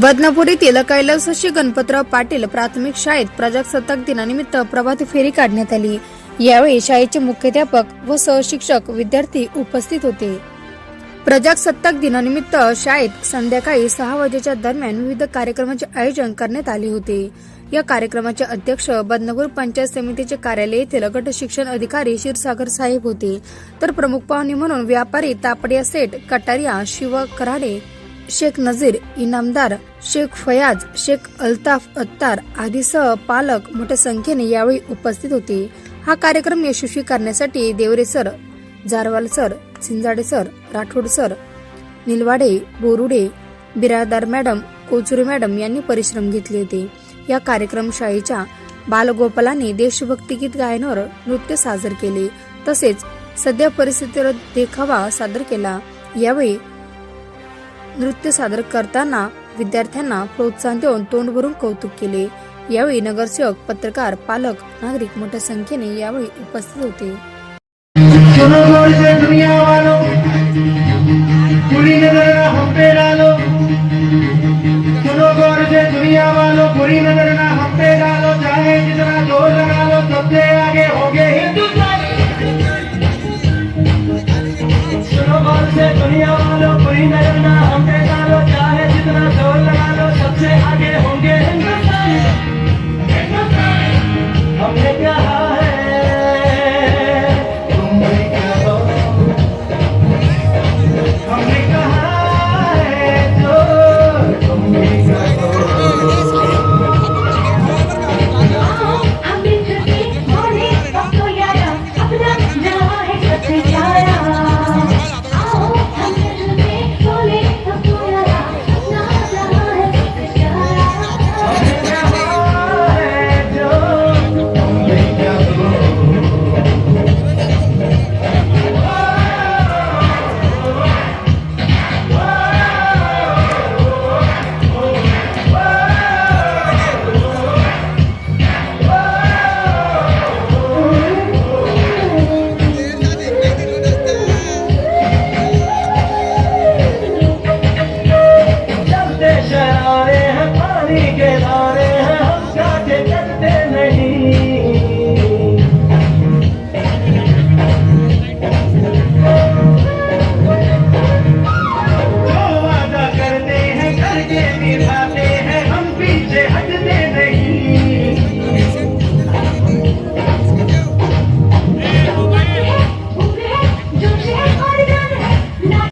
बदनापूर येथील कैलासशी गणपतराव पाटील प्राथमिक शाळेत प्रजासत्ताक दिनानिमित्त प्रभात फेरी काढण्यात आली. यावेळी शाळेचे मुख्याध्यापक व सहशिक्षक विद्यार्थी उपस्थित होते. प्रजासत्ताक दिनानिमित्त शाळेत संध्याकाळी सहा वाजेच्या दरम्यान विविध कार्यक्रमाचे आयोजन करण्यात आले होते. या कार्यक्रमाचे अध्यक्ष बदनापूर पंचायत समितीचे कार्यालय येथील गट शिक्षण अधिकारी क्षीरसागर साहेब होते. तर प्रमुख पाहुणे म्हणून व्यापारी तापडिया सेठ कटारिया शिव कराडे शेख नजीर इनामदार शेख फयाज शेख अल्ताफ अत्तार आदीसह पालक मोठ्या संख्येने यावेळी उपस्थित होते. हा कार्यक्रम यशस्वी करण्यासाठी Deore sir Jarwal sir Sinjade sir Rathod sir Nilwade Borude Biradar madam Kochure madam यांनी परिश्रम घेतले होते. या कार्यक्रम शाळेच्या बालगोपालांनी देशभक्ती गीत गायनावर नृत्य सादर केले. तसेच सध्या परिस्थितीवर देखावा सादर केला. यावेळी नृत्य सादर करताना विद्यार्थ्यांना प्रोत्साहन देऊन तोंड भरून कौतुक केले. यावेळी नगरसेवक पत्रकार पालक नागरिक मोठ्या संख्येने यावेळी उपस्थित होते. आगे